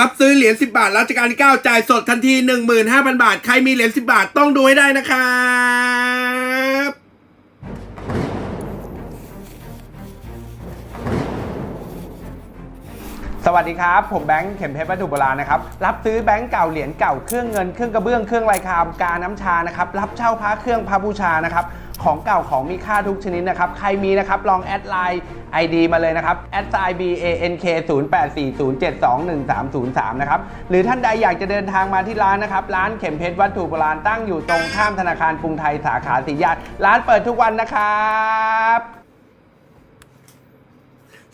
รับซื้อเหรียญ10 บาทรัชกาลที่ 9 จ่ายสดทันที 15,000 บาท ใครมีเหรียญ10 บาทต้องดูให้ได้นะครับสวัสดีครับ ผมแบงค์เข็มเพชรวัตถุโบราณนะครับ รับซื้อแบงค์เก่าเหรียญเก่าเครื่องเงินเครื่องกระเบื้องเครื่องลายคามกาน้ำชานะครับ รับเช่าพระเครื่องพระบูชานะครับ ของเก่าของมีค่าทุกชนิดนะครับ ใครมีนะครับ ลองแอดไลน์ ID มาเลยนะครับแอดไซน์ B A N K 0 8 4 0 7 2 1 3 0 3 นะครับ หรือท่านใดอยากจะเดินทางมาที่ร้านนะครับ ร้านเข็มเพชรวัตถุโบราณตั้งอยู่ตรงข้ามธนาคารกรุงไทยสาขาสีย่านร้านเปิดทุกวันนะครับ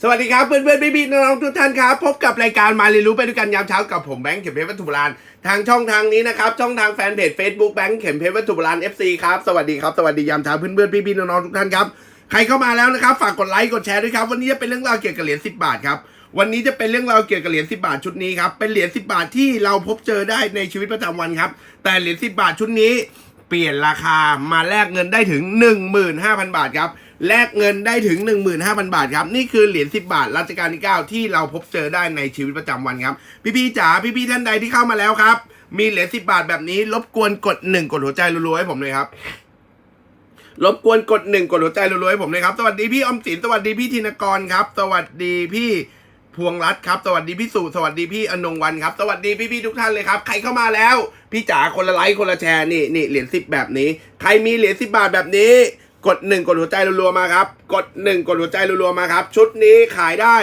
สวัสดีครับเพื่อนเพื่อนพี่พี่น้องๆทุกท่านครับ พบกับรายการมาเรียนรู้ไปด้วยกันยามเช้ากับผมแบงค์เข็มเพชรวัตถุโบราณทางช่องทางนี้นะครับ ช่องทางแฟนเพจ Facebook แบงค์เข็มเพชรวัตถุโบราณ FC ครับสวัสดีครับสวัสดียามเช้าเพื่อนเพื่อนพี่พี่น้องๆทุกท่านครับใครเข้ามาแล้วนะครับฝากกดไลค์กดแชร์ด้วยครับวันนี้จะเป็นเรื่องราวเกี่ยวกับเหรียญ10 บาทครับวันนี้จะเป็นเรื่องราวเกี่ยวกับเหรียญ10 บาทชุดนี้ครับเป็นเหรียญ10 บาทที่เราพบเจอได้ในชีวิตประจำวันครับแต่เหรียญ10 บาทชุดนี้ เปลี่ยนราคามาแลกเงินได้ถึง 15,000 บาทครับ แลกเงินได้ถึง 15,000 บาทครับ นี่คือเหรียญ 10 บาทรัชกาลที่ 9 ที่เราพบเจอได้ในชีวิตประจำวันครับ พี่ๆจ๋าพี่ๆท่านใดที่เข้ามาแล้วครับ มีเหรียญ 10 บาทแบบนี้ รบกวนกด 1 กดหัวใจรัวๆให้ผมเลยครับรบกวนกดหนึ่งกดหัวใจรัวๆให้ผมเลยครับ สวัสดีพี่อมสินสวัสดีพี่ธินกรครับ สวัสดีพี่พวงรัตน์ครับ สวัสดีพี่สุสวัสดีพี่อนงวันครับ สวัสดีพี่ๆทุกท่านเลยครับ ใครเข้ามาแล้ว พี่จ๋าคนละไลค์คนละแชร์นี่นี่เหรียญสิบแบบนี้ ใครมีเหรียญสิบบาทแบบนี้ กดหนึ่งกดหัวใจรัวๆมาครับ กดหนึ่งกดหัวใจรัวๆมาครับ ชุดนี้ขายได้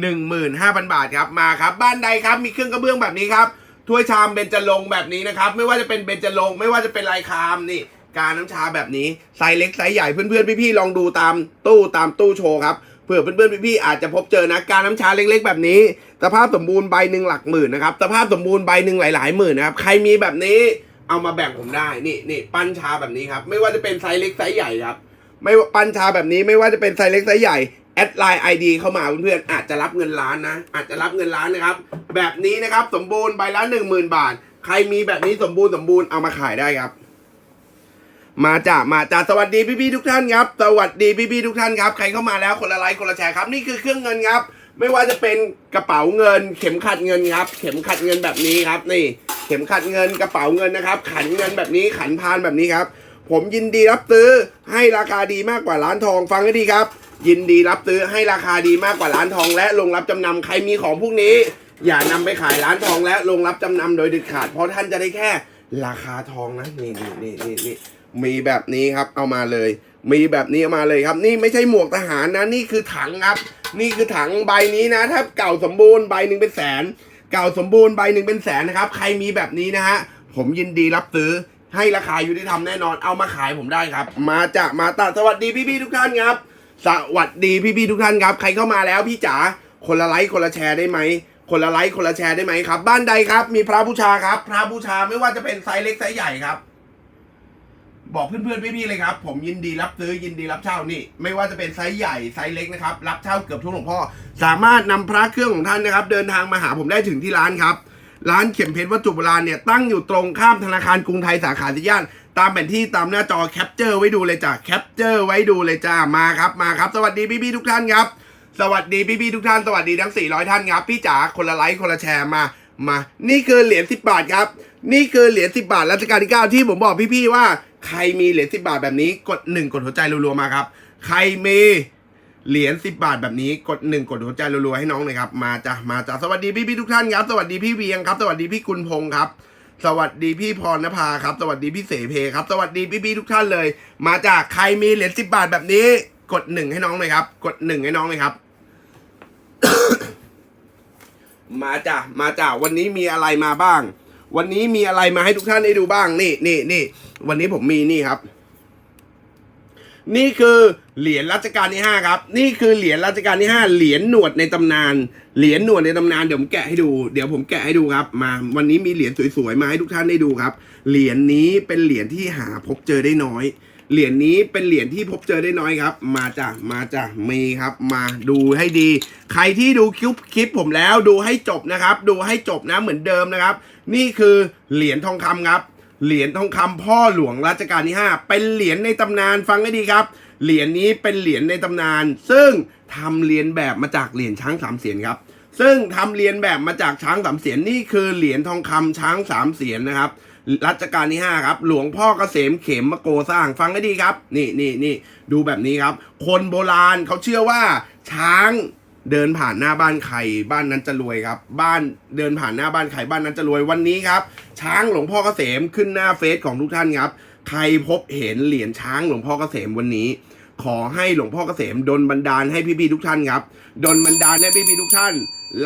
หนึ่งหมื่นห้าพันบาทครับมาครับ บ้านใดครับมีเครื่องกระเบื้องแบบนี้ครับถ้วยชามเบญจรงแบบนี้นะครับ ไม่ว่าจะเป็นเบญจรงไม่ว่าจะเป็นลายคามนี่การน้ำชาแบบนี้ไซส์เล็กไซส์ใหญ่เพื่อนๆพี่ๆลองดูตามตู้ตามตู้โชว์ครับเผื่อเพื่อนๆพี่ๆอาจจะพบเจอนะการน้ำชาเล็ก ๆ แบบนี้ สภาพสมบูรณ์ใบหนึ่งหลักหมื่นนะครับสภาพสมบูรณ์ใบหนึ่งหลายๆหมื่นนะครับใครมีแบบนี้ เอามาแบ่งผมได้นี่นี่ปั้นชาแบบนี้ครับ ไม่ว่าจะเป็นไซส์เล็กไซส์ใหญ่ครับ ไม่ปั้นชาแบบนี้ไม่ว่าจะเป็นไซส์เล็กไซส์ใหญ่แอดไลน์ไอดีเข้ามาเพื่อนๆอาจจะรับเงินล้านนะ อาจจะรับเงินล้านนะครับ แบบนี้นะครับสมบูรณ์ใบละหนึ่งหมื่นบาท ใครมีแบบนี้สมบูรณ์สมบูรณ์เอามาขายได้ครับ มาจ้ามาจ้าสวัสดีพี่ๆทุกท่านครับ สวัสดีพี่ๆทุกท่านครับใครเข้ามาแล้วคนละไลค์คนละแชร์ครับ นี่คือเครื่องเงินครับ ไม่ว่าจะเป็นกระเป๋าเงิน เข็มขัดเงินครับ เข็มขัดเงินแบบนี้ครับนี่ ข็มขัดเงินกระเป๋าเงินนะครับ ขันเงินแบบนี้ขันพานแบบนี้ครับ ผมยินดีรับซื้อให้ราคาดีมากกว่าร้านทองฟังให้ดีครับ ยินดีรับซื้อให้ราคาดีมากกว่าร้านทอง และลงรับจำนำใครมีของพวกนี้ อย่านำไปขายร้านทองและลงรับจำนำโดยเด็ดขาด เพราะท่านจะได้แค่ราคาทองนะนี่นี่นี่นี่นี่มีแบบนี้ครับเอามาเลย มีแบบนี้เอามาเลยครับ นี่ไม่ใช่หมวกทหารนะนี่คือถังครับ นี่คือถังใบนี้นะ ถ้าเก่าสมบูรณ์ใบหนึ่งเป็นแสน เก่าสมบูรณ์ใบหนึ่งเป็นแสนนะครับ ใครมีแบบนี้นะฮะ ผมยินดีรับซื้อให้ราคายุติธรรมแน่นอนเอามาขายผมได้ครับ มาจากมาตาสวัสดีพี่ๆทุกท่านครับ สวัสดีพี่ๆทุกท่านครับ ใครเข้ามาแล้วพี่จ๋าคนละไลค์คนละแชร์ได้ไหมคนละไลค์คนละแชร์ได้ไหมครับ บ้านใดครับ มีพระบูชาครับ พระบูชาไม่ว่าจะเป็นไซส์เล็กไซส์ใหญ่ครับ บอกเพื่อนๆพี่ๆเลยครับ ผมยินดีรับซื้อยินดีรับเช่านี่ ไม่ว่าจะเป็นไซส์ใหญ่ไซส์เล็กนะครับ รับเช่าเกือบทุกหลวงพ่อ สามารถนำพระเครื่องของท่านนะครับ เดินทางมาหาผมได้ถึงที่ร้านครับ ร้านเข็มเพชรวัตถุโบราณเนี่ยตั้งอยู่ตรงข้ามธนาคารกรุงไทยสาขาที่ย่านตามแผนที่ตามหน้าจอแคปเจอร์ไว้ดูเลยจ้ะแคปเจอร์ไว้ดูเลยจ้ามาครับมาครับ สวัสดีพี่ๆทุกท่านครับ สวัสดีพี่ๆทุกท่านสวัสดีทั้ง 400 ท่านครับพี่จ๋าคนละไลค์คนละแชร์มามา นี่คือเหรียญ10บาทครับ นี่คือเหรียญ10บาทรัชกาลที่9ที่ผมบอกพี่ๆว่า ใครมีเหรียญ10บาทแบบนี้กด1กดหัวใจรัวๆมาครับ ใครมีเหรียญ10บาทแบบนี้กด1กดหัวใจรัวๆให้น้องหน่อยครับ มาจ้ะมาจ้ะสวัสดีพี่ๆทุกท่านครับ สวัสดีพี่เวียงครับ สวัสดีพี่กุลพงศ์ครับ สวัสดีพี่พรณภาครับ สวัสดีพี่เสเพครับ สวัสดีพี่ๆทุกท่านเลย มาจากใครมีเหรียญ10บาทแบบนี้ กดหนึ่งให้น้องเลยครับ กดหนึ่งให้น้องเลยครับมาจ้ะมาจ้ะวันนี้มีอะไรมาบ้าง วันนี้มีอะไรมาให้ทุกท่านได้ดูบ้างนี่นี่นี่วันนี้ผมมีนี่ครับ นี่คือเหรียญรัชกาลที่ห้าครับ นี่คือเหรียญรัชกาลที่ห้าเหรียญหนวดในตำนาน เหรียญหนวดในตำนานเดี๋ยวผมแกะให้ดูเดี๋ยวผมแกะให้ดูครับ มา วันนี้มีเหรียญสวยๆมาให้ทุกท่านได้ดูครับ เหรียญนี้เป็นเหรียญที่หาพบเจอได้น้อย เหรียญนี้เป็นเหรียญที่พบเจอได้น้อยครับ มาจ้ะมาจ้ะมีครับ มาดูให้ดี ใครที่ดูคลิปคลิปผมแล้วดูให้จบนะครับ ดูให้จบนะเหมือนเดิมนะครับ นี่คือเหรียญทองคำครับ เหรียญทองคำพ่อหลวงรัชกาลที่ 5 เป็นเหรียญในตำนานฟังให้ดีครับ เหรียญนี้เป็นเหรียญในตำนาน ซึ่งทำเรียนแบบมาจากเหรียญช้างสามเสียนครับซึ่งทำเรียนแบบมาจากช้างสามเสียนนี่คือเหรียญทองคำช้างสามเสียนนะครับ รัชกาลที่ห้าครับ หลวงพ่อเกษมเข็มมโกสร้างฟังให้ดีครับ นี่นี่นี่ดูแบบนี้ครับ คนโบราณเขาเชื่อว่า ช้างเดินผ่านหน้าบ้านใครบ้านนั้นจะรวยครับ บ้านเดินผ่านหน้าบ้านใครบ้านนั้นจะรวยวันนี้ครับ ช้างหลวงพ่อเกษมขึ้นหน้าเฟซของทุกท่านครับ ใครพบเห็นเหรียญช้างหลวงพ่อเกษมวันนี้ ขอให้หลวงพ่อเกษมดลบันดาลให้พี่ๆทุกท่านครับดลบันดาลให้พี่ๆทุกท่าน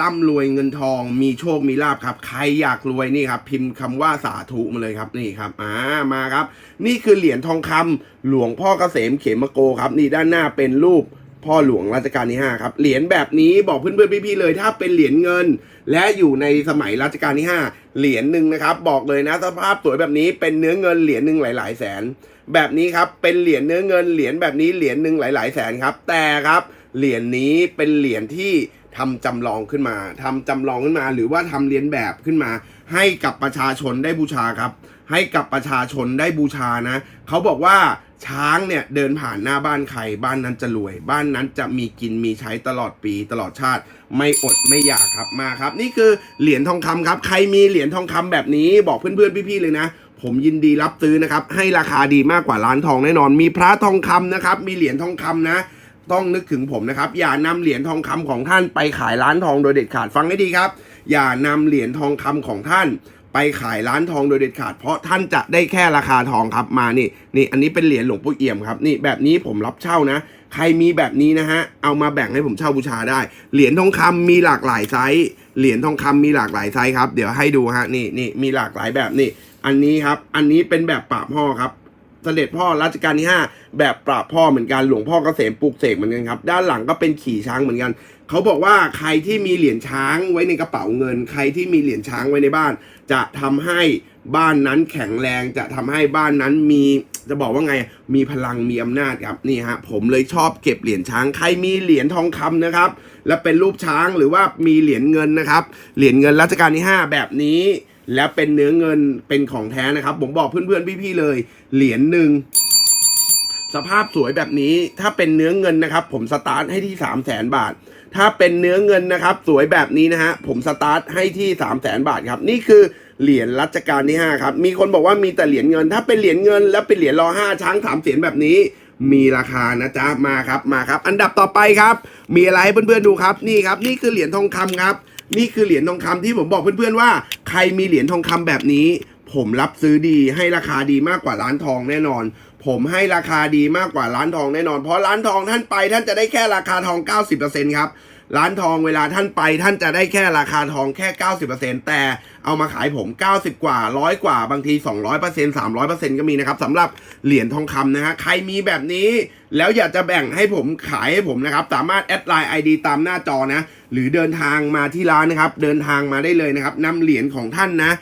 ร่ำรวยเงินทอง มีโชคมีลาบครับ ใครอยากรวยนี่ครับ พิมพ์คำว่าสาธุมาเลยครับนี่ครับอ่ามาครับ นี่คือเหรียญทองคำหลวงพ่อเกษมเขมโกครับ นี่ด้านหน้าเป็นรูปพ่อหลวงรัชกาลที่ 5 ครับ เหรียญแบบนี้บอกเพื่อนๆพี่ๆเลย ถ้าเป็นเหรียญเงิน และอยู่ในสมัยรัชกาลที่ 5 เหรียญหนึ่งนะครับ บอกเลยนะสภาพสวยแบบนี้เป็นเนื้อเงินเหรียญหนึ่งหลาย ๆ แสน แบบนี้ครับเป็นเหรียญเนื้อเงินเหรียญแบบนี้เหรียญหนึ่งหลาย ๆ แสนครับ แต่ครับเหรียญนี้เป็นเหรียญที่ทำจำลองขึ้นมาทำจำลองขึ้นมา หรือว่าทำเรียนแบบขึ้นมา ให้กับประชาชนได้บูชาครับ ให้กับประชาชนได้บูชานะเขาบอกว่าช้างเนี่ยเดินผ่านหน้าบ้านใครบ้านนั้นจะรวย บ้านนั้นจะมีกินมีใช้ตลอดปีตลอดชาติ ไม่อดไม่อยากครับมาครับ นี่คือเหรียญทองคำครับ ใครมีเหรียญทองคำแบบนี้บอกเพื่อนๆพี่ๆเลยนะ ผมยินดีรับซื้อนะครับ ให้ราคาดีมากกว่าร้านทองแน่นอน มีพระทองคำนะครับ มีเหรียญทองคำนะ ต้องนึกถึงผมนะครับ อย่านำเหรียญทองคำของท่านไปขายร้านทองโดยเด็ดขาดฟังให้ดีครับ อย่านำเหรียญทองคำของท่าน ไปขายร้านทองโดยเด็ดขาด เพราะท่านจะได้แค่ราคาทองครับมานี่นี่อันนี้เป็นเหรียญหลวงปู่เอี่ยมครับนี่แบบนี้ผมรับเช่านะใครมีแบบนี้นะฮะ เอามาแบ่งให้ผมเช่าบูชาได้ เหรียญทองคำมีหลากหลายไซส์ เหรียญทองคำมีหลากหลายไซส์ครับ เดี๋ยวให้ดูฮะ นี่นี่มีหลากหลายแบบนี่ อันนี้ครับ อันนี้เป็นแบบปราบพ่อครับเสด็จพ่อรัชกาลที่ 5 แบบปราบพ่อเหมือนกันหลวงพ่อเกษมปลูกเสกเหมือนกันครับ ด้านหลังก็เป็นขี่ช้างเหมือนกัน เขาบอกว่าใครที่มีเหรียญช้างไว้ในกระเป๋าเงิน ใครที่มีเหรียญช้างไว้ในบ้าน จะทำให้บ้านนั้นแข็งแรงจะทำให้บ้านนั้นมีจะบอกว่าไงมีพลังมีอำนาจครับนี่ฮะผมเลยชอบเก็บเหรียญช้างใครมีเหรียญทองคำนะครับ และเป็นรูปช้างหรือว่ามีเหรียญเงินนะครับเหรียญเงินรัชกาลที่ 5 แบบนี้ แล้วเป็นเนื้อเงินเป็นของแท้นะครับ ผมบอกเพื่อนๆพี่ๆเลย เหรียญหนึ่งสภาพสวยแบบนี้ถ้าเป็นเนื้อเงินนะครับ ผมสตาร์ทให้ที่3 0 0แสนบาท ถ้าเป็นเนื้อเงินนะครับ สวยแบบนี้นะฮะผมสตาร์ทให้ที่3 0 0แสนบาทครับ นี่คือเหรียญรัชกาลที่5ครับมีคนบอกว่ามีแต่เหรียญเงิน ถ้าเป็นเหรียญเงิน แล้วเป็นเหรียญรอห้าช้างสามเสียนแบบนี้ มีราคานะจ๊ะมาครับมาครับ อันดับต่อไปครับ มีอะไรให้เพื่อนๆดูครับนี่ครับ นี่คือเหรียญทองคำครับ นี่คือเหรียญทองคำที่ผมบอกเพื่อนๆว่า ใครมีเหรียญทองคำแบบนี้ ผมรับซื้อดีให้ราคาดีมากกว่าร้านทองแน่นอน ผมให้ราคาดีมากกว่าร้านทองแน่นอน เพราะร้านทองท่านไปท่านจะได้แค่ราคาทอง 90%ครับ ร้านทองเวลาท่านไปท่านจะได้แค่ราคาทองแค่ 90%แต่เอามาขายผม 90 กว่าร้อยกว่าบางที 200% 300%ก็มีนะครับสำหรับเหรียญทองคำนะฮะใครมีแบบนี้ แล้วอยากจะแบ่งให้ผมขายให้ผมนะครับ สามารถแอดไลน์ ID ตามหน้าจอนะ หรือเดินทางมาที่ร้านนะครับ เดินทางมาได้เลยนะครับนำเหรียญของท่านนะ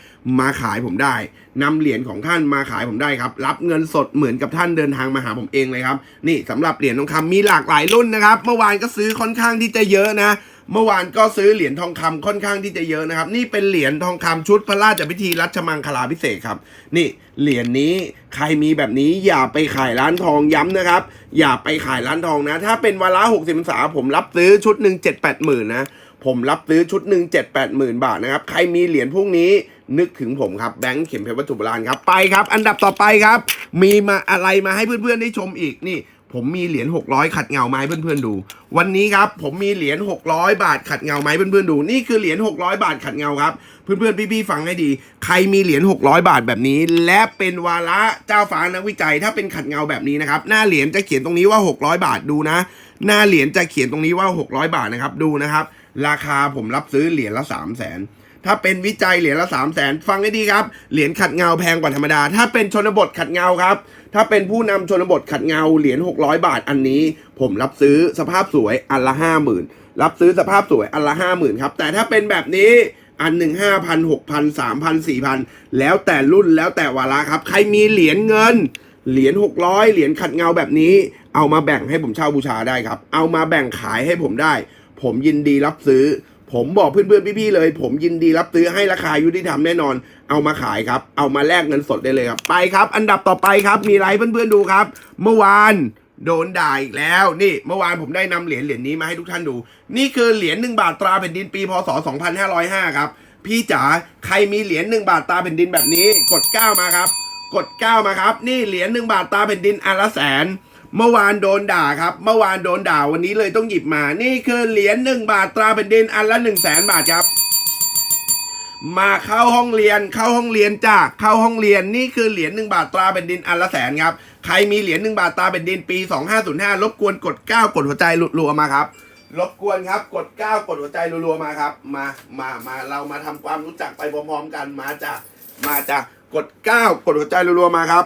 มาขายผมได้นำเหรียญของท่านมาขายผมได้ครับ รับเงินสดเหมือนกับท่านเดินทางมาหาผมเองเลยครับ นี่สำหรับเหรียญทองคำมีหลากหลายรุ่นนะครับ เมื่อวานก็ซื้อค่อนข้างที่จะเยอะนะ เมื่อวานก็ซื้อเหรียญทองคำค่อนข้างที่จะเยอะนะครับ นี่เป็นเหรียญทองคำชุดพระราชพิธีรัชมังคลาพิเศษครับ นี่เหรียญนี้ใครมีแบบนี้อย่าไปขายร้านทองย้ำนะครับ อย่าไปขายร้านทองนะ ถ้าเป็นวาระหกสิบพรรษาผมรับซื้อชุดหนึ่งเจ็ดแปดหมื่นนะผมรับซื้อชุดหนึ่งเจ็ดแปดหมื่นบาทนะครับ ใครมีเหรียญพวกนี้ นึกถึงผมครับแบงค์เข็มเพชรวัตถุโบราณครับไปครับ อันดับต่อไปครับ มีมาอะไรมาให้เพื่อนๆได้ชมอีกนี่ ผมมีเหรียญ600 ขัดเงาไม้เพื่อนๆดู วันนี้ครับผมมีเหรียญ600 บาทขัดเงาไม้เพื่อนๆดู นี่คือเหรียญ600 บาทขัดเงาครับเพื่อนๆพี่ๆฟังให้ดี ใครมีเหรียญ600 บาทแบบนี้ และเป็นวาระเจ้าฟ้านักวิจัย ถ้าเป็นขัดเงาแบบนี้นะครับหน้าเหรียญจะเขียนตรงนี้ว่า 600 บาทดูนะ หน้าเหรียญจะเขียนตรงนี้ว่า 600 บาทนะครับดูนะครับ ราคาผมรับซื้อเหรียญละ 3 0 0 0 0น ถ้าเป็นวิจัยเหรียญละ3 0 0 0 0นฟังให้ดีครับ เหรียญขัดเงาแพงกว่าธรรมดา ถ้าเป็นชนบทขัดเงาครับ ถ้าเป็นผู้นำชนบทขัดเงาเหรียญ600 บาทอันนี้ ผมรับซื้อสภาพสวยอันละ 50,000 รับซื้อสภาพสวยอันละ50,000ครับแต่ถ้าเป็นแบบนี้อันหนึ่งห้าพันหกพันสามพันสี่พันแล้วแต่รุ่นแล้วแต่วาระครับ ใครมีเหรียญเงิน เหรียญ600เหรียญขัดเงาแบบนี้ เอามาแบ่งให้ผมเช่าบูชาได้ครับ เอามาแบ่งขายให้ผมได้ ผมยินดีรับซื้อ ผมบอกเพื่อนๆพี่ๆเลย ผมยินดีรับซื้อให้ราคายุติธรรมแน่นอน เอามาขายครับ เอามาแลกเงินสดได้เลยครับ ไปครับ อันดับต่อไปครับ มีอะไรเพื่อนๆดูครับ เมื่อวานโดนด่าอีกแล้ว นี่เมื่อวานผมได้นำเหรียญเหรียญนี้มาให้ทุกท่านดู นี่คือเหรียญหนึ่งบาทตราแผ่นดินปีพศ 2505 ครับ พี่จ๋าใครมีเหรียญหนึ่งบาทตราแผ่นดินแบบนี้ กด9มาครับ กด9มาครับ นี่เหรียญหนึ่งบาทตราแผ่นดินอันละแสน เมื่อวานโดนด่าครับ เมื่อวานโดนด่าวันนี้เลยต้องหยิบมา นี่คือเหรียญหนึ่งบาทตราแผ่นดินอันละหนึ่งแสนบาทครับ มาเข้าห้องเรียนเข้าห้องเรียนจ้าเข้าห้องเรียนนี่คือเหรียญหนึ่งบาทตราแผ่นดินอันละแสนครับใครมีเหรียญหนึ่งบาทตราแผ่นดินปี 2505รบกวนกด 9 กดหัวใจรัวๆมาครับรบกวนครับกด 9 กดหัวใจรัวๆมาครับ มามามาเรามาทำความรู้จักไปพร้อมๆกันมาจ้ะมาจ้ะกด 9 กดหัวใจรัวๆมาครับ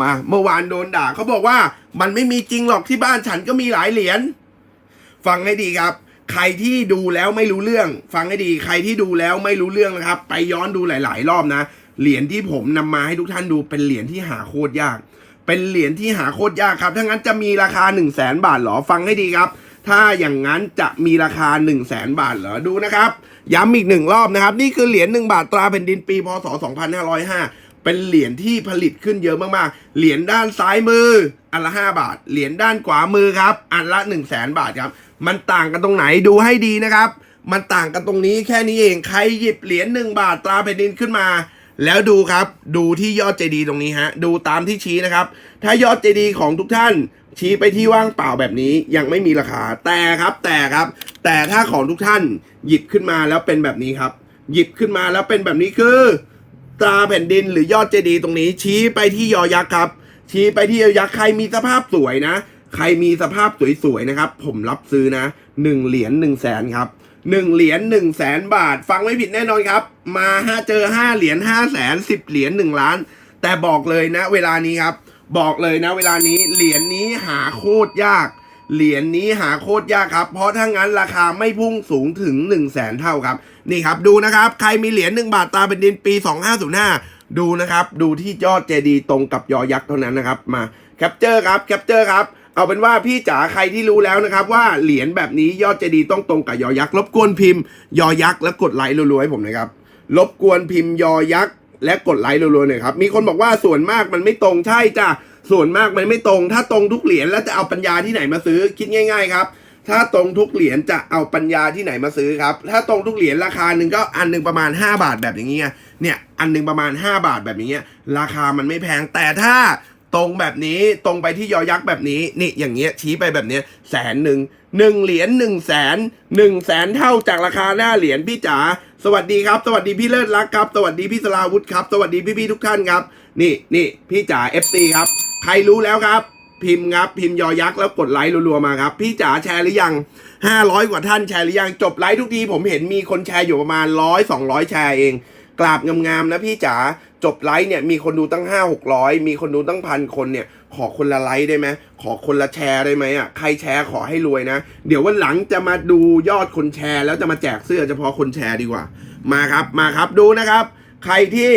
มาเมื่อวานโดนด่าเขาบอกว่ามันไม่มีจริงหรอกที่บ้านฉันก็มีหลายเหรียญฟังให้ดีครับ ใครที่ดูแล้วไม่รู้เรื่อง ฟังให้ดี ใครที่ดูแล้วไม่รู้เรื่องนะครับ ไปย้อนดูหลาย ๆ รอบนะเหรียญที่ผมนำมาให้ทุกท่านดูเป็นเหรียญที่หาโคตรยาก เป็นเหรียญที่หาโคตรยากครับถ้างั้นจะมีราคา 1 0 0 0 0แสนบาทเหรอฟังให้ดีครับ ถ้าอย่างนั้นจะมีราคา 1 0 0 0 0แสนบาทเหรอดูนะครับ ย้ำอีกหนึ่งรอบนะครับ นี่คือเหรียญ1บาทตราแผ่นดินปีพศ2505 เป็นเหรียญที่ผลิตขึ้นเยอะมากๆ เหรียญด้านซ้ายมือ อันละ 5 บาท เหรียญด้านขวามือครับ อันละ 1 0 0 0 0แสนบาทครับ มันต่างกันตรงไหนดูให้ดีนะครับ มันต่างกันตรงนี้แค่นี้เอง ใครหยิบเหรียญหนึ่งบาทตราแผ่นดินขึ้นมา แล้วดูครับ ดูที่ยอดเจดีย์ตรงนี้ฮะ ดูตามที่ชี้นะครับ ถ้ายอดเจดีย์ของทุกท่านชี้ไปที่ว่างเปล่าแบบนี้ยังไม่มีราคา แต่ครับแต่ครับ แต่ถ้าของทุกท่านหยิบขึ้นมาแล้วเป็นแบบนี้ครับ หยิบขึ้นมาแล้วเป็นแบบนี้คือ ตราแผ่นดินหรือยอดเจดีย์ตรงนี้ ชี้ไปที่ยอยักษ์ครับ ชี้ไปที่ยอยักษ์ใครมีสภาพสวยนะ ใครมีสภาพสวยๆนะครับ ผมรับซื้อนะหนึ่งเหรียญหนึ่งแสนครับหนึ่งเหรียญหนึ่งแสนบาท ฟังไม่ผิดแน่นอนครับ มาห้าเจอห้าเหรียญห้าแสนสิบเหรียญหนึ่งล้าน แต่บอกเลยนะ เวลานี้ครับ บอกเลยนะ เวลานี้เหรียญนี้หาโคตรยาก เหรียญนี้หาโคตรยากครับ เพราะถ้างั้นราคาไม่พุ่งสูงถึง 1 0 0 0 0แสนเท่าครับ นี่ครับดูนะครับ ใครมีเหรียญ1บาทตาเป็นดินปี 2505 ดูนะครับ ดูที่ยอดเจดีตรงกับยอยักษ์เท่านั้นนะครับ มาแคปเจอร์ครับแคปเจอร์ครับเอาเป็นว่าพี่จ๋าใครที่รู้แล้วนะครับ ว่าเหรียญแบบนี้ยอดเจดีต้องตรงกับยอยักษ์รบกวนพิมพ์ ยอยักษ์แล้วกดไลค์รัวๆให้ผมนะครับรบกวนพิมพ์ยอยักษ์และกดไลค์รัวๆหน่อยครับมีคนบอกว่าส่วนมากมันไม่ตรงใช่จ้ะ ส่วนมากมันไม่ตรง ถ้าตรงทุกเหรียญแล้วจะเอาปัญญาที่ไหนมาซื้อคิดง่าย ๆ ครับ ถ้าตรงทุกเหรียญจะเอาปัญญาที่ไหนมาซื้อครับ ถ้าตรงทุกเหรียญราคาหนึ่งก็อันหนึ่งประมาณ 5 บาทแบบอย่างเงี้ยเนี่ยอันหนึ่งประมาณ 5 บาทแบบนี้ยราคามันไม่แพงแต่ถ้าตรงแบบนี้ตรงไปที่ยอยักษ์แบบนี้นี่อย่างเงี้ยชี้ไปแบบเนี้ยแสนหนึ่งหนึ่งเหรียญหนึ่งแสนหนึ่งแสนเท่าจากราคาหน้าเหรียญพี่จ๋าสวัสดีครับ สวัสดีพี่เลิศรักครับ สวัสดีพี่สลาวุธครับ สวัสดีพี่ๆทุกท่านครับ นี่นี่พี่จ๋า FC ครับ ใครรู้แล้วครับ พิมพ์ครับ พิมพ์ยอยักษ์แล้วกดไลค์รัวๆมาครับ พี่จ๋าแชร์หรือยัง 500 กว่าท่านแชร์หรือยังจบไลฟ์ทุกทีผมเห็นมีคนแชร์อยู่ประมาณ100 200แชร์เองกราบงามๆนะพี่จ๋าจบไลฟ์เนี่ยมีคนดูตั้ง 5 600 มีคนดูตั้งพันคนเนี่ย ขอคนละไลค์ได้ไหมขอคนละแชร์ได้ไหมอะใครแชร์ขอให้รวยนะ เดี๋ยววันหลังจะมาดูยอดคนแชร์ แล้วจะมาแจกเสื้อเฉพาะคนแชร์ดีกว่า มาครับมาครับดูนะครับ ใครที่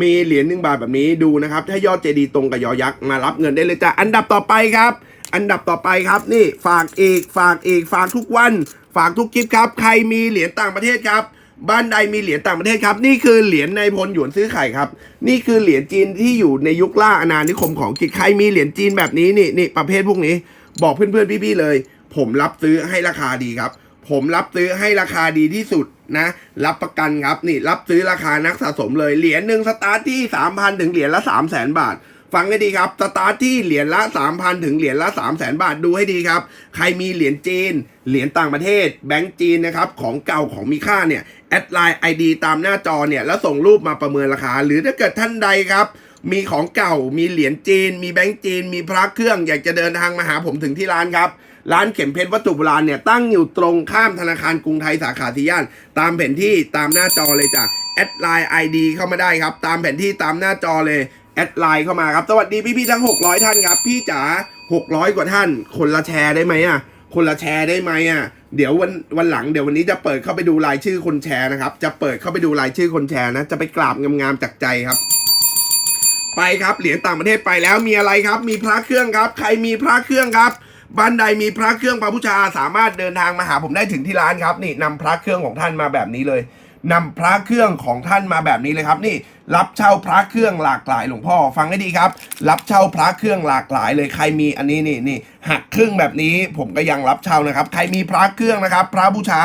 มีเหรียญหนึ่งบาทแบบนี้ดูนะครับ ถ้ายอดเจดีตรงกับยอยักษ์มารับเงินได้เลยจ้ะอันดับต่อไปครับ อันดับต่อไปครับนี่ฝากอีกฝากอีกฝากทุกวัน ฝากทุกคลิปครับ ใครมีเหรียญต่างประเทศครับบ้านใดมีเหรียญต่างประเทศครับ นี่คือเหรียญในพลหยวนซื้อไข่ครับ นี่คือเหรียญจีนที่อยู่ในยุคล่าอาณานิคมของกิจใครมีเหรียญจีนแบบนี้นี่นี่ประเภทพวกนี้ บอกเพื่อนๆพี่ๆเลย ผมรับซื้อให้ราคาดีครับ ผมรับซื้อให้ราคาดีที่สุด นะ รับประกันครับนี่รับซื้อราคานักสะสมเลยเหรียญหนึ่งสตาร์ทที่3,000ถึงเหรียญละ3 0 0 0 0 0บาทฟังให้ดีครับ สตาร์ทที่เหรียญละ 3,000 ถึงเหรียญละ 3 0 0 0 0 0 บาท ดูให้ดีครับ ใครมีเหรียญจีน เหรียญต่างประเทศ แบงก์จีนนะครับ ของเก่าของมีค่าเนี่ย แอดไลน์ ID ตามหน้าจอเนี่ย แล้วส่งรูปมาประเมินราคา หรือถ้าเกิดท่านใดครับ มีของเก่า มีเหรียญจีน มีแบงก์จีน มีพระเครื่อง อยากจะเดินทางมาหาผมถึงที่ร้านครับ ร้านเข็มเพชรวัตถุโบราณเนี่ยตั้งอยู่ตรงข้ามธนาคารกรุงไทยสาขาที่ย่าน ตามแผนที่ตามหน้าจอเลยจ้ะแอดไลน์ ID เข้ามาได้ครับ ตามแผนที่ตามหน้าจอเลยแอดไลน์เข้ามาครับ สวัสดีพี่ๆทั้ง 600 ท่านครับ พี่จ๋า600 กว่าท่าน คนละแชร์ได้ไหมอะ คนละแชร์ได้ไหมอะ เดี๋ยววันวันหลังเดี๋ยววันนี้จะเปิดเข้าไปดูรายชื่อคนแชร์นะครับ จะเปิดเข้าไปดูรายชื่อคนแชร์นะ จะไปกราบงามๆจากใจครับ ไปครับ เหรียญต่างประเทศไปแล้วมีอะไรครับ มีพระเครื่องครับ ใครมีพระเครื่องครับ บ้านใดมีพระเครื่องพระพุชาสามารถเดินทางมาหาผมได้ถึงที่ร้านครับนี่นำพระเครื่องของท่านมาแบบนี้เลยนำพระเครื่องของท่านมาแบบนี้เลยครับ นี่รับเช่าพระเครื่องหลากหลายหลวงพ่อฟังให้ดีครับ รับเช่าพระเครื่องหลากหลายเลยใครมีอันนี้นี่นี่หักครึ่งแบบนี้ผมก็ยังรับเช่านะครับ ใครมีพระเครื่องนะครับ พระบูชา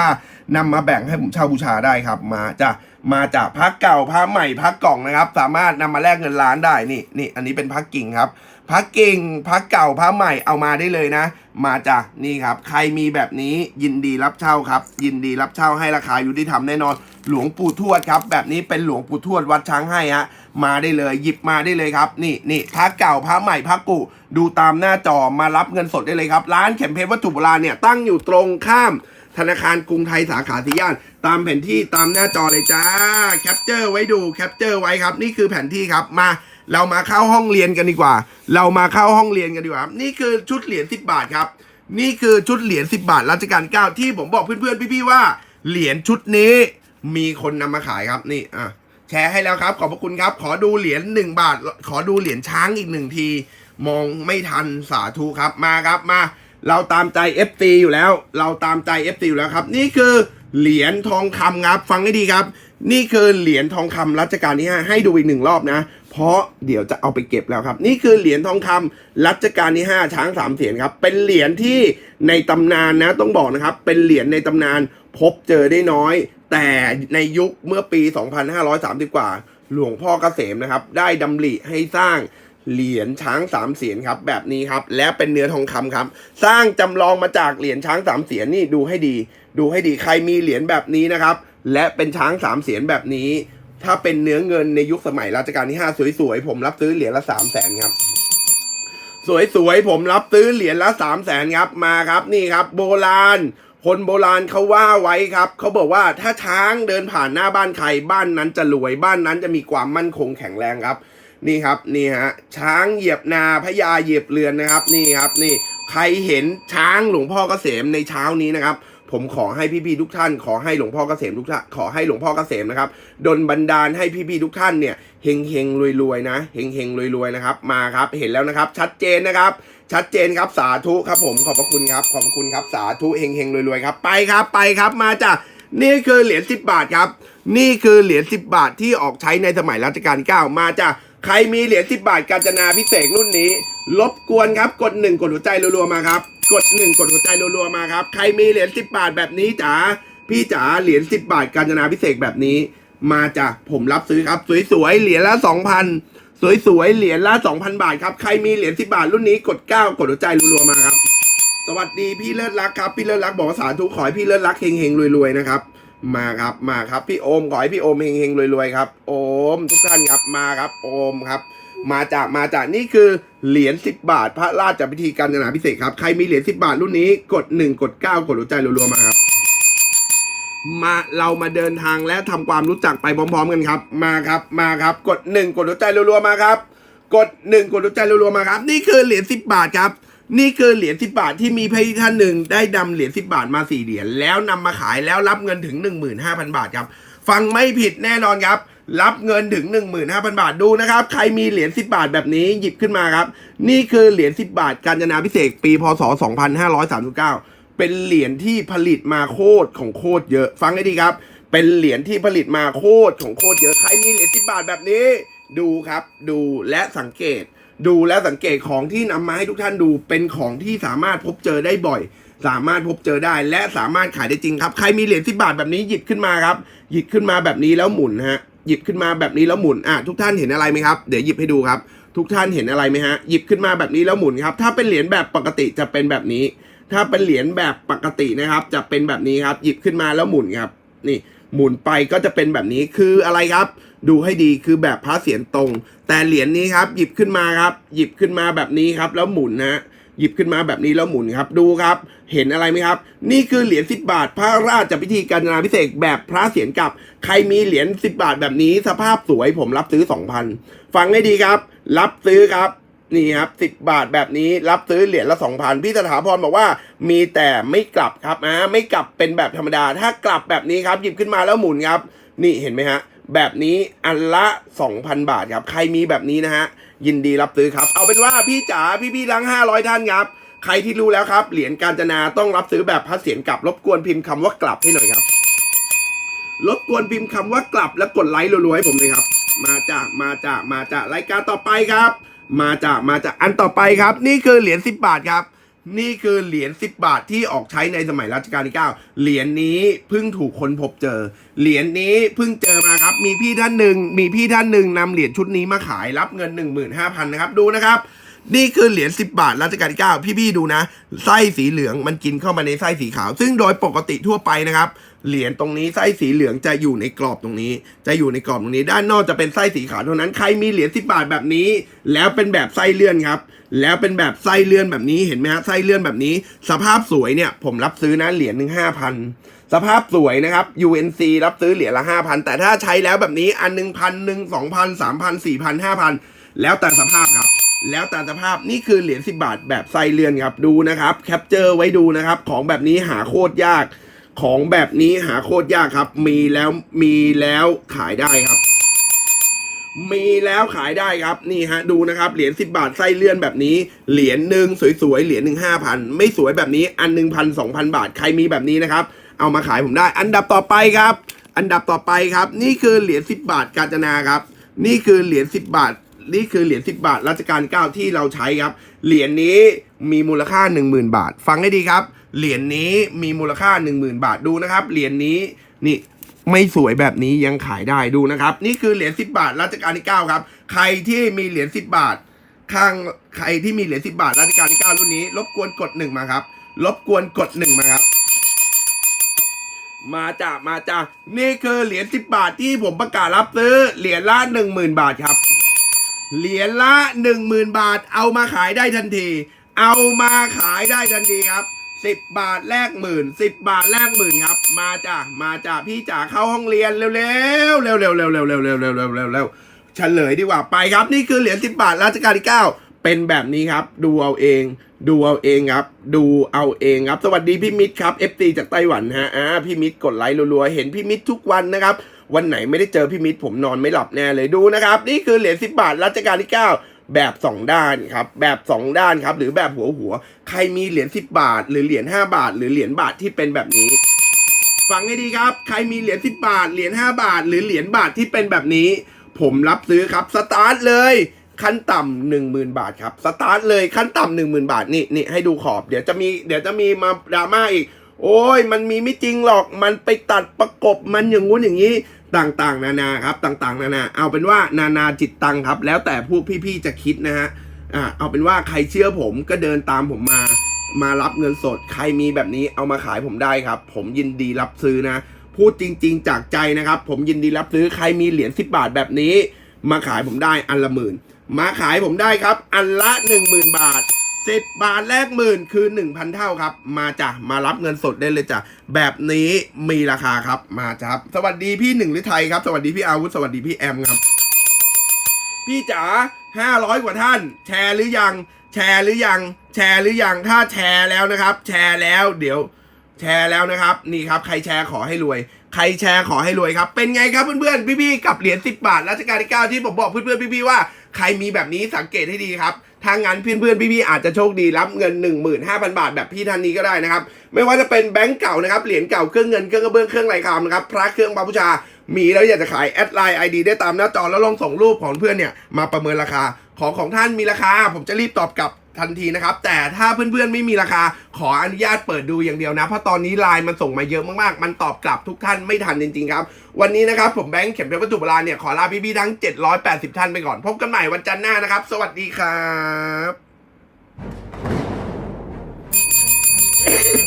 นำมาแบ่งให้ผมเช่าบูชาได้ครับ มาจะมาจากพระเก่าพระใหม่พระกล่องนะครับ สามารถนำมาแลกเงินล้านได้นี่นี่อันนี้เป็นพระกิ่งครับ พระกิ่งพระเก่าพระใหม่เอามาได้เลยนะ มาจากนี่ครับ ใครมีแบบนี้ยินดีรับเช่าครับ ยินดีรับเช่าให้ราคายุติธรรมแน่นอน หลวงปู่ทวดครับ แบบนี้เป็นหลวงปู่ทวดวัดช้างให้ฮะมาได้เลย หยิบมาได้เลยครับ นี่นี่พระเก่าพระใหม่พระกุดูตามหน้าจอมารับเงินสดได้เลยครับ ร้านเข็มเพชรวัตถุโบราณเนี่ยตั้งอยู่ตรงข้าม ธนาคารกรุงไทยสาขาสีย่าน ตามแผนที่ตามหน้าจอเลยจ้าแคปเจอร์ไว้ดูแคปเจอร์ไว้ครับ นี่คือแผนที่ครับมา เรามาเข้าห้องเรียนกันดีกว่า เรามาเข้าห้องเรียนกันดีกว่า นี่คือชุดเหรียญ10 บาทครับ นี่คือชุดเหรียญ10 บาทรัชกาล9ที่ผมบอกเพื่อนๆพี่ๆว่า เหรียญชุดนี้มีคนนำมาขายครับนี่อะแชร์ให้แล้วครับ ขอบพระคุณครับ ขอดูเหรียญ1บาท ขอดูเหรียญช้างอีกหนึ่งที มองไม่ทันสาธุครับมาครับมา เราตามใจ FT อยู่แล้ว เราตามใจ FT อยู่แล้วครับ นี่คือเหรียญทองคำครับ ฟังให้ดีครับ นี่คือเหรียญทองคำรัชกาลที่5ให้ดูอีกหนึ่งรอบนะ เพราะเดี๋ยวจะเอาไปเก็บแล้วครับ นี่คือเหรียญทองคำรัชกาลที่ 5 ช้างสามเสียนครับ เป็นเหรียญที่ในตำนานนะต้องบอกนะครับ เป็นเหรียญในตำนานพบเจอได้น้อย แต่ในยุคเมื่อปี 2530 กว่า หลวงพ่อเกษมนะครับ ได้ดำริให้สร้างเหรียญช้างสามเสียนครับ แบบนี้ครับ และเป็นเนื้อทองคำครับ สร้างจำลองมาจากเหรียญช้างสามเสียนนี่ดูให้ดี ดูให้ดีใครมีเหรียญแบบนี้นะครับ และเป็นช้างสามเสียนแบบนี้ ถ้าเป็นเนื้อเงินในยุคสมัยรัชกาลที่ห้าสวยๆผมรับซื้อเหรียญละสามแสนครับ สวยๆผมรับซื้อเหรียญละสามแสนครับมาครับนี่ครับ โบราณ คนโบราณเขาว่าไว้ครับเขาบอกว่าถ้าช้างเดินผ่านหน้าบ้านใครบ้านนั้นจะรวยบ้านนั้นจะมีความมั่นคงแข็งแรงครับนี่ครับนี่ฮะช้างเหยียบนาพญาเหยียบเรือนนะครับ นี่ครับ นี่ใครเห็นช้างหลวงพ่อกเกษมในเช้านี้นะครับ ผมขอให้พี่ๆทุกท่าน ขอให้หลวงพ่อเกษมทุกท่านขอให้หลวงพ่อเกษมนะครับดลบันดาลให้พี่ๆทุกท่านเนี่ยเฮงเฮงรวยรวยๆนะเฮงเฮงรวยรวยๆนะครับ มาครับเห็นแล้วนะครับ ชัดเจนนะครับ ชัดเจนครับสาธุครับผมขอบพระคุณครับ ขอบพระคุณครับสาธุเฮงเฮงรวยรวยๆครับไปครับไปครับมาจากนี่คือเหรียญ10 บาทครับ นี่คือเหรียญ10 บาทที่ออกใช้ในสมัยรัชกาลที่9มาจากใครมีเหรียญ10 บาทกาญจนาพิเศษรุ่นนี้ รบกวนครับกดหนึ่งกดหัวใจรัวๆมาครับ กดหนึ่งกดหัวใจรัวๆมาครับ ใครมีเหรียญ10บาทแบบนี้จ๋าพี่จ๋าเหรียญ10บาทกาญจนาพิเศษแบบนี้ มาจากผมรับซื้อครับ สวยๆเหรียญละ2,000สวยๆเหรียญละ2,000บาทครับใครมีเหรียญ10บาทรุ่นนี้กด9กดหัวใจรัวๆมาครับ สวัสดีพี่เลิศรักครับพี่เลิศรักบอกว่าสาธุขอให้พี่เลิศรักเฮงเฮงๆรวยๆนะครับมาครับมาครับพี่โอมขอให้พี่โอมเฮงเฮงๆรวยๆครับ โอมทุกท่านครับมาครับ โอมครับ มาจากมาจากนี่คือ เหรียญ10 บาท พระราชพิธีการจนาพิเศษครับ ใครมีเหรียญ10 บาทรุ่นนี้กด 1 กด 9 กดหัวใจรัวๆมาครับ มาเรามาเดินทางและทำความรู้จักไปพร้อม ๆ กันครับ มาครับมาครับ กด 1 กดหัวใจรัวๆมาครับ กด 1 กดหัวใจรัวๆมาครับ นี่คือเหรียญ10 บาทครับนี่คือเหรียญ10บาทที่มีพี่ท่านหนึ่งได้นำเหรียญ10บาทมา4เหรียญแล้วนำมาขายแล้วรับเงินถึง15,000บาทครับ ฟังไม่ผิดแน่นอนครับ รับเงินถึง 15,000 บาทดูนะครับ ใครมีเหรียญ10 บาทแบบนี้หยิบขึ้นมาครับ นี่คือเหรียญ10 บาทกาญจนาพิเศษปีพศ 2539 เป็นเหรียญที่ผลิตมาโคตรของโคตรเยอะ ฟังให้ดีครับ เป็นเหรียญที่ผลิตมาโคตรของโคตรเยอะ ใครมีเหรียญ10 บาทแบบนี้ ดูครับ ดูและสังเกต ดูและสังเกตของที่นำมาให้ทุกท่านดู เป็นของที่สามารถพบเจอได้บ่อยสามารถพบเจอได้และสามารถขายได้จริงครับ ใครมีเหรียญสิบาทแบบนี้หยิบขึ้นมาครับ หยิบขึ้นมาแบบนี้แล้วหมุนฮะ หยิบขึ้นมาแบบนี้แล้วหมุนอะทุกท่านเห็นอะไรไหมครับเดี๋ยวหยิบให้ดูครับ ทุกท่านเห็นอะไรไหมฮะหยิบขึ้นมาแบบนี้แล้วหมุนครับ ถ้าเป็นเหรียญแบบปกติจะเป็นแบบนี้ ถ้าเป็นเหรียญแบบปกตินะครับ จะเป็นแบบนี้ครับ หยิบขึ้นมาแล้วหมุนครับ นี่หมุนไปก็จะเป็นแบบนี้คืออะไรครับ ดูให้ดีคือแบบพระเสียรตรง แต่เหรียญนี้ครับ หยิบขึ้นมาครับ หยิบขึ้นมาแบบนี้ครับ แล้วหมุนนะ หยิบขึ้นมาแบบนี้แล้วหมุนครับดูครับ เห็นอะไรไหมครับ นี่คือเหรียญ10บบาท พระราชพิธีการนาพิเศษแบบพระเสียรกลับ ใครมีเหรียญ10บบาทแบบนี้สภาพสวยผมรับซื้อ2,000ฟังให้ดีครับ รับซื้อครับนี่ครับสิบาทแบบนี้รับซื้อเหรียญละสองพันพี่สถาพรบอกว่า มีแต่ไม่กลับครับอ่าไม่กลับเป็นแบบธรรมดา ถ้ากลับแบบนี้ครับ หยิบขึ้นมาแล้วหมุนครับ นี่เห็นไหมฮะ แบบนี้อันละ 2,000 บาทครับ ใครมีแบบนี้นะฮะ ยินดีรับซื้อครับ เอาเป็นว่าพี่จ๋าพี่ๆทั้ง 500 ท่านครับ ใครที่รู้แล้วครับ เหรียญกาญจนาต้องรับซื้อแบบพระเสียรกลับ รบกวนพิมพ์คำว่ากลับให้หน่อยครับ รบกวนพิมพ์คำว่ากลับแล้วกดไลค์รัวๆให้ผมเลยครับ มาจ้ะมาจ้ะมาจ้ะรายการต่อไปครับ มาจ้ะมาจ้ะอันต่อไปครับ นี่คือเหรียญ10 บาทครับ นี่คือเหรียญ10 บาทที่ออกใช้ในสมัยรัชกาลที่ 9 เหรียญนี้เพิ่งถูกค้นพบเจอ เหรียญนี้เพิ่งเจอมาครับ มีพี่ท่านหนึ่งมีพี่ท่านหนึ่งนำเหรียญชุดนี้มาขายรับเงิน 15,000นะครับ ดูนะครับนี่คือเหรียญ10 บาทรัชกาลที่ 9 พี่ๆดูนะ ไส้สีเหลืองมันกินเข้ามาในไส้สีขาว ซึ่งโดยปกติทั่วไปนะครับ เหรียญตรงนี้ไส้สีเหลืองจะอยู่ในกรอบตรงนี้ จะอยู่ในกรอบตรงนี้ ด้านนอกจะเป็นไส้สีขาวเท่านั้นใครมีเหรียญ10บบาทแบบนี้ แล้วเป็นแบบไส้เลื่อนครับ แล้วเป็นแบบไส้เลื่อนแบบนี้เห็นไหมฮะไส้เลื่อนแบบนี้ สภาพสวยเนี่ย ผมรับซื้อนะเหรียญหนึ่งห้าพันสภาพสวยนะครับ UNC รับซื้อเหรียญละห้าพันแต่ถ้าใช้แล้วแบบนี้อันหนึ่งพันหนึ่งสองพันสามพันสี่พันห้าพันแล้วแต่สภาพครับแล้วแต่สภาพนี่คือเหรียญ10 บาทแบบไส้เลื่อนครับดูนะครับ แคปเจอร์ไว้ดูนะครับ ของแบบนี้หาโคตรยาก ของแบบนี้หาโคตรยากครับ มีแล้วมีแล้วขายได้ครับ มีแล้วขายได้ครับนี่ฮะดูนะครับเหรียญ10 บาทไส้เลื่อนแบบนี้ เหรียญหนึ่งสวยๆเหรียญหนึ่งห้าพันไม่สวยแบบนี้อันหนึ่งพันสองพันบาทใครมีแบบนี้นะครับ เอามาขายผมได้ อันดับต่อไปครับ อันดับต่อไปครับ นี่คือเหรียญ10 บาทกาญจนาครับ นี่คือเหรียญ10 บาท นี่คือเหรียญ10 บาทรัชกาล9ที่เราใช้ครับ เหรียญนี้ มีมูลค่า 10,000 บาท ฟังให้ดีครับ เหรียญนี้มีมูลค่า 10,000 บาทดูนะครับ เหรียญนี้นี่ไม่สวยแบบนี้ยังขายได้ดูนะครับ นี่คือเหรียญ10 บาทรัชกาลที่ 9 ครับ ใครที่มีเหรียญ10 บาท ข้างใครที่มีเหรียญ10 บาทรัชกาลที่ 9 รุ่นนี้ รบกวนกดหนึ่งมาครับ รบกวนกดหนึ่งมาครับ มาจ้ามาจ้านี่คือเหรียญ10 บาทที่ผมประกาศรับซื้อเหรียญละ10,000 บาทครับ เหรียญละ10,000 บาทเอามาขายได้ทันที เอามาขายได้ทันทีครับ10บบาทแลกหมื่น10บบาทแลกหมื่นครับ มาจ้ามาจ้าพี่จ๋าเข้าห้องเรียนเร็วๆเร็วๆเร็วๆเร็วๆเร็วๆเร็วๆเร็วๆเร็วๆเร็วเร็วเร็วเฉลยดีกว่าไปครับ นี่คือเหรียญ10บบาทรัชกาลที่9เป็นแบบนี้ครับ ดูเอาเอง ดูเอาเองครับ ดูเอาเองครับ สวัสดีพี่มิตรครับ FT จากไต้หวันฮะอ่าพี่มิตรกดไลค์รัวๆเห็นพี่มิตรทุกวันนะครับ วันไหนไม่ได้เจอพี่มิตรผมนอนไม่หลับแน่เลยดูนะครับ นี่คือเหรียญ10บบาทรัชกาลที่9 แบบ2ด้านครับแบบ2ด้านครับหรือแบบหัวหัว ใครมีเหรียญ10บาท หรือเหรียญ5บาท หรือเหรียญบาทที่เป็นแบบนี้ฟังให้ดีครับ ใครมีเหรียญ10บาท เหรียญ5บาท หรือเหรียญบาทที่เป็นแบบนี้ ผมรับซื้อครับ สตาร์ทเลย ขั้นต่ำหนึ่งหมื่นบาทครับ สตาร์ทเลยขั้นต่ำหนึ่งหมื่นบาท นี่นี่ให้ดูขอบ เดี๋ยวจะมี เดี๋ยวจะมีมาดราม่าอีก โอ้ย มันมีไม่จริงหรอก มันไปตัดประกบมันอย่างงู้นอย่างนี้ต่างๆ นานาครับ ต่างๆ นานา เอาเป็นว่านานาจิตตังครับ แล้วแต่พวกพี่ๆจะคิดนะฮะอ่าเอาเป็นว่าใครเชื่อผมก็เดินตามผมมา มารับเงินสด ใครมีแบบนี้เอามาขายผมได้ครับ ผมยินดีรับซื้อนะ พูดจริง ๆ จากใจนะครับ ผมยินดีรับซื้อใครมีเหรียญ10 บาทแบบนี้ มาขายผมได้อันละหมื่นมาขายผมได้ครับ อันละ 10,000 บาท 10บบาทแลกหมื่นคือ 1,000 เท่าครับ มาจ้ะมารับเงินสดได้เลยจ้ะแบบนี้มีราคาครับมาจ้ะสวัสดีพี่หนึ่งฤทัยครับ สวัสดีพี่อาวุธสวัสดีพี่แอมครับ พี่จ๋า500กว่าท่าน แชร์หรือยัง แชร์หรือยัง แชร์หรือยังถ้าแชร์แล้วนะครับ แชร์แล้วเดี๋ยวแชร์แล้วนะครับ นี่ครับ ใครแชร์ขอให้รวย ใครแชร์ขอให้รวยครับ เป็นไงครับเพื่อนๆพี่ๆกับเหรียญ10 บาทรัชกาลที่9ที่ผมบอกเพื่อนๆพี่ๆว่าใครมีแบบนี้สังเกตให้ดีครับทางงานเพื่อนๆพี่ๆอาจจะโชคดีรับเงิน 15,000 บาทแบบพี่ท่านนี้ก็ได้นะครับ ไม่ว่าจะเป็นแบงก์เก่านะครับเหรียญเก่าเครื่องเงินเครื่องกระเบื้องเครื่องไรคานะครับพระเครื่องพระบูชามีแล้วอยากจะขายแอดไลน์ไอดีได้ตามหน้าจอแล้วลองส่งรูปของเพื่อนเนี่ยมาประเมินราคาของของท่านมีราคา ผมจะรีบตอบกลับ ทันทีนะครับ แต่ถ้าเพื่อนๆไม่มีราคาขออนุญาตเปิดดูอย่างเดียวนะ เพราะตอนนี้ไลน์มันส่งมาเยอะมากๆ มันตอบกลับทุกท่านไม่ทันจริงๆครับ วันนี้นะครับผมแบงค์เข็มเพชรวัตถุโบราณเนี่ยขอลาพี่ๆทั้ง 780 ท่านไปก่อน พบกันใหม่วันจันทร์หน้านะครับ สวัสดีครับ